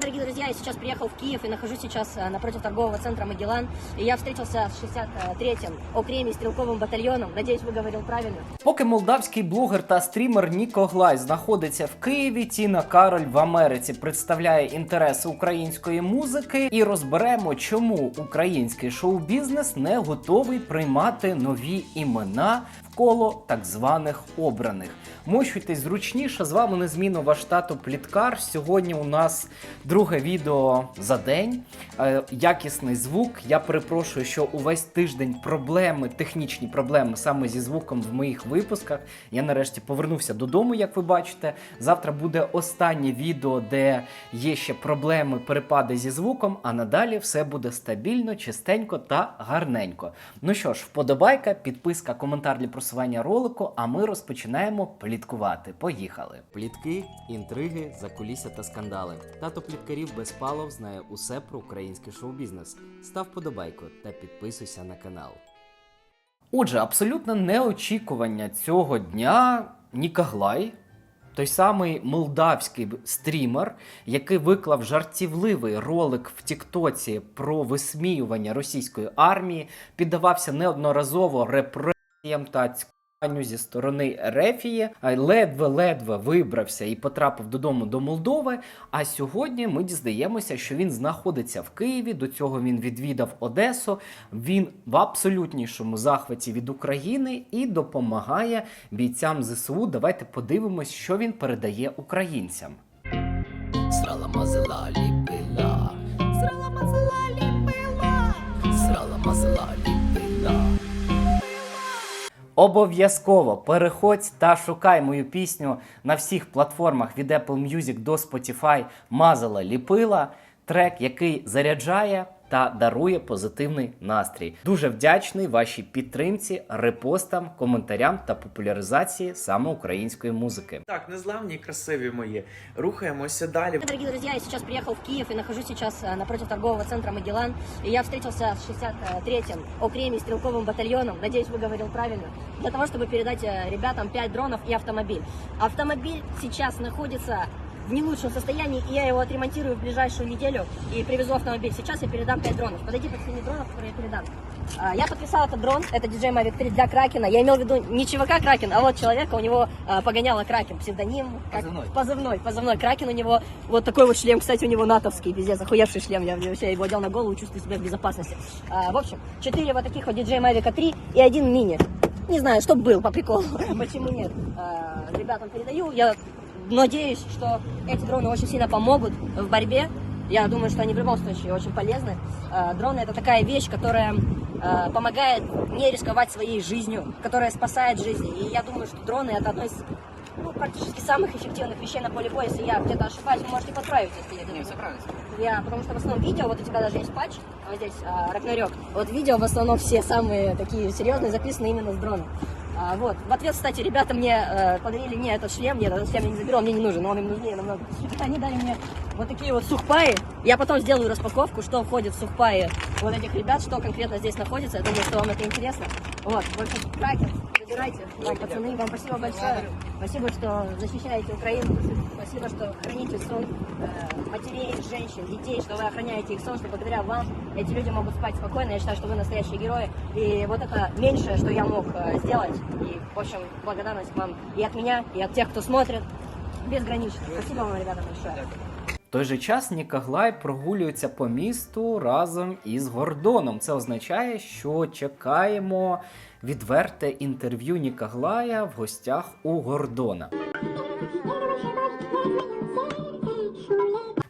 Дорогие друзья, я сейчас приехал в Киев и нахожусь сейчас э, напротив торгового центра «Магеллан». И я встретился с 63-м окремий стрелковым батальоном. Надеюсь, выговорил правильно. Поки молдавський блогер та стрімер Ніко Глай знаходиться в Києві, Тіна Кароль в Америці представляє інтереси української музики і розберемо, чому український шоу-бізнес не готовий приймати нові імена в коло так званих обраних. Мощуйтесь зручніше. З вами незмінно ваш тато Пліткар. Сьогодні у нас друге відео за день. Е, якісний звук. Я перепрошую, що увесь тиждень проблеми, технічні проблеми саме зі звуком в моїх випусках. Я нарешті повернувся додому, як ви бачите. Завтра буде останнє відео, де є ще проблеми, перепади зі звуком. А надалі все буде стабільно, чистенько та гарненько. Ну що ж, вподобайка, підписка, коментар для просування ролику. А ми розпочинаємо пліткувати. Поїхали! Плітки, інтриги, закулісся та скандали. Тато пліткарів без палов знає усе про український шоу-бізнес. Став подобайку та підписуйся на канал. Отже, абсолютно неочікування цього дня Нікаглай, той самий молдавський стрімер, який виклав жартівливий ролик в Тіктоці про висміювання російської армії, піддавався неодноразово репресіям та цькуванню зі сторони Рефії, ледве-ледве вибрався і потрапив додому до Молдови. А сьогодні ми дізнаємося, що він знаходиться в Києві. До цього він відвідав Одесу. Він в абсолютнішому захваті від України і допомагає бійцям ЗСУ. Давайте подивимось, що він передає українцям. Срала мазала ліпила. Срала мазала ліпила. Срала мазала ліпила. Обов'язково переходь та шукай мою пісню на всіх платформах від Apple Music до Spotify Мазала ліпила. Трек, який заряджає та дарує позитивний настрій. Дуже вдячний вашій підтримці, репостам, коментарям та популяризації саме української музики. Так, незламні і красиві мої. Рухаємося далі. Дорогие друзья, я сейчас приехал в Киев и нахожусь сейчас э, напротив торгового центра «Магеллан». И я встретился с 63-м окремий стрелковым батальоном. Надеюсь, выговорил правильно. Для того, чтобы передать э, ребятам 5 дронов и автомобиль. Автомобиль сейчас находится в не лучшем состоянии, и я его отремонтирую в ближайшую неделю и привезу автомобиль. Сейчас я передам 5 дронов. Подойди под 7 дронов, которые я передам. А, Я подписал этот дрон, это DJI Mavic 3 для Кракена. Я имел в виду не ЧВК Кракен, а вот человека, у него а, погоняло Кракен, псевдоним. как- Позывной. Позывной, позывной Кракен у него. Вот такой вот шлем, кстати, у него натовский, пиздец, охуевший шлем. Я вообще его одел на голову, чувствую себя в безопасности. А, в общем, 4 вот таких вот DJI Mavic 3 и один мини. Не знаю, чтоб был, по приколу. Почему нет? А, Ребятам передаю. Я надеюсь, что эти дроны очень сильно помогут в борьбе. Я думаю, что они в любом случае очень полезны. А, Дроны это такая вещь, которая а, помогает не рисковать своей жизнью, которая спасает жизни. И я думаю, что дроны это одно из ну, практически самых эффективных вещей на поле боя. Если я где-то ошибаюсь, вы можете подправить, если я где-то... Я, потому что в основном видео, вот у тебя даже есть патч, вот здесь а, Рагнарёк. Вот видео в основном все самые такие серьезные записаны именно с дрона. А, вот. В ответ, кстати, ребята мне э, подарили мне этот шлем. Нет, этот шлем я не заберу, он мне не нужен, но он им нужнее намного. Они дали мне вот такие вот сухпаи. Я потом сделаю распаковку, что входит в сухпаи вот этих ребят, что конкретно здесь находится. Я думаю, что вам это интересно. Вот, в общем, кракер, забирайте. Вам, пацаны, вам спасибо большое. Спасибо, что защищаете Украину. Спасибо, что храните сон э, матерей, женщин, детей, что вы охраняете их сон, что благодаря вам эти люди могут спать спокойно. Я считаю, что вы настоящие герои. И вот это меньшее, что я мог э, сделать. И, в общем, благодарность вам и от меня, и от тех, кто смотрит. Безгранично. Спасибо вам, ребята, большое. В той же час Нікаглай прогулюється по місту разом із Гордоном. Це означає, що чекаємо відверте інтерв'ю Нікаглая в гостях у Гордона.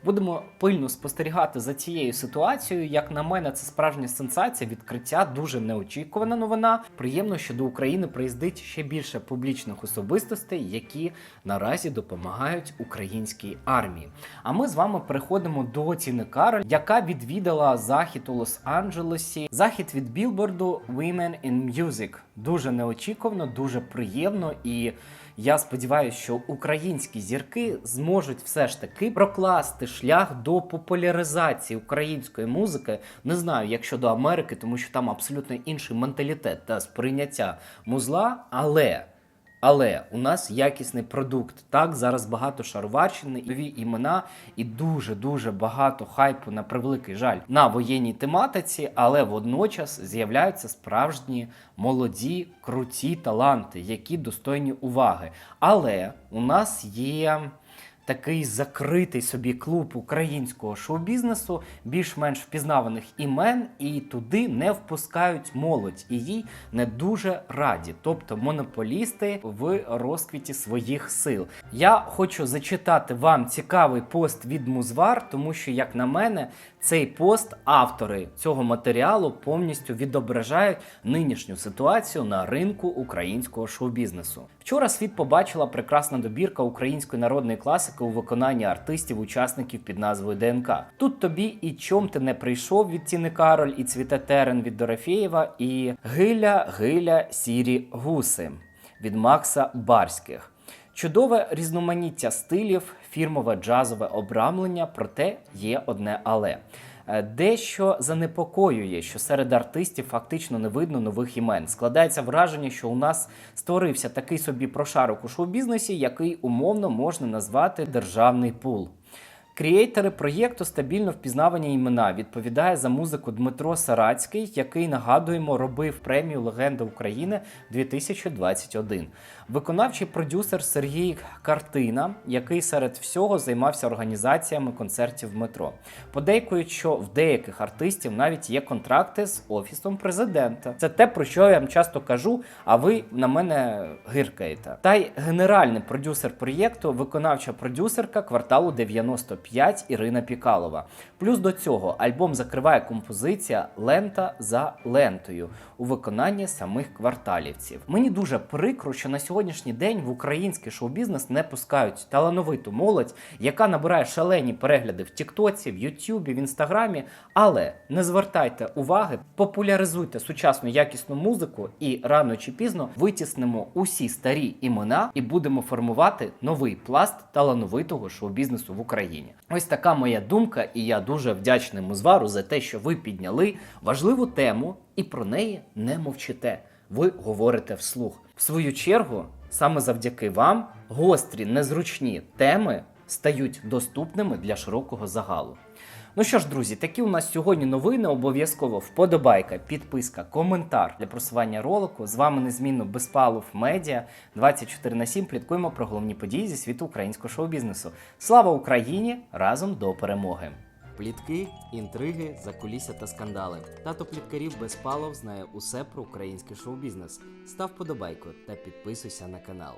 Будемо пильно спостерігати за цією ситуацією. Як на мене, це справжня сенсація, відкриття, дуже неочікувана новина. Приємно, що до України приїздить ще більше публічних особистостей, які наразі допомагають українській армії. А ми з вами переходимо до Тіни Кароль, яка відвідала захід у Лос-Анджелесі. Захід від білборду Women in Music. Дуже неочікувано, дуже приємно і. Я сподіваюся, що українські зірки зможуть все ж таки прокласти шлях до популяризації української музики. Не знаю, як щодо Америки, тому що там абсолютно інший менталітет та сприйняття музла, але. Але у нас якісний продукт. Так, зараз багато шароварщини, нові імена і дуже дуже багато хайпу на превеликий жаль на воєнній тематиці, але водночас з'являються справжні молоді, круті таланти, які достойні уваги. Але у нас є такий закритий собі клуб українського шоу-бізнесу, більш-менш впізнаваних імен, і туди не впускають молодь, і їй не дуже раді, тобто монополісти в розквіті своїх сил. Я хочу зачитати вам цікавий пост від Музвар, тому що, як на мене, цей пост автори цього матеріалу повністю відображають нинішню ситуацію на ринку українського шоу-бізнесу. Вчора світ побачила прекрасна добірка української народної класики у виконанні артистів-учасників під назвою ДНК. Тут тобі і чом ти не прийшов від Тіни Кароль, і цвіте терен від Дорофєєва, і Гиля, Гиля, сірі гуси від Макса Барських. Чудове різноманіття стилів, фірмове джазове обрамлення, проте є одне але. Е, Дещо занепокоює, що серед артистів фактично не видно нових імен. Складається враження, що у нас створився такий собі прошарок у шоу-бізнесі, який умовно можна назвати державний пул. Кріейтери проєкту стабільно впізнавані імена. Відповідає за музику Дмитро Сарацький, який нагадуємо робив премію Легенда України 2021. Виконавчий продюсер Сергій Картина, який серед всього займався організаціями концертів в метро. Подейкують, що в деяких артистів навіть є контракти з офісом президента. Це те, про що я вам часто кажу, а ви на мене гиркаєте. Та й генеральний продюсер проєкту, виконавча продюсерка кварталу 95 Ірина Пікалова. Плюс до цього альбом закриває композиція Лента за лентою у виконанні самих кварталівців. Мені дуже прикро, що на сьогоднішній день в український шоу-бізнес не пускають талановиту молодь, яка набирає шалені перегляди в Тіктоці, в Ютубі, в Інстаграмі. Але не звертайте уваги, популяризуйте сучасну якісну музику і рано чи пізно витіснимо усі старі імена і будемо формувати новий пласт талановитого шоу-бізнесу в Україні. Ось така моя думка, і я дуже вдячний Музвару за те, що ви підняли важливу тему і про неї не мовчите. Ви говорите вслух. В свою чергу, саме завдяки вам, гострі, незручні теми стають доступними для широкого загалу. Ну що ж, друзі, такі у нас сьогодні новини. Обов'язково вподобайка, підписка, коментар для просування ролику. З вами незмінно Безпалов Медіа 24 на 7 Пліткуємо про головні події зі світу українського шоу-бізнесу. Слава Україні! Разом до перемоги! Плітки, інтриги, закулісся та скандали. Тато пліткарів Безпалов знає усе про український шоу-бізнес. Став подобайку та підписуйся на канал.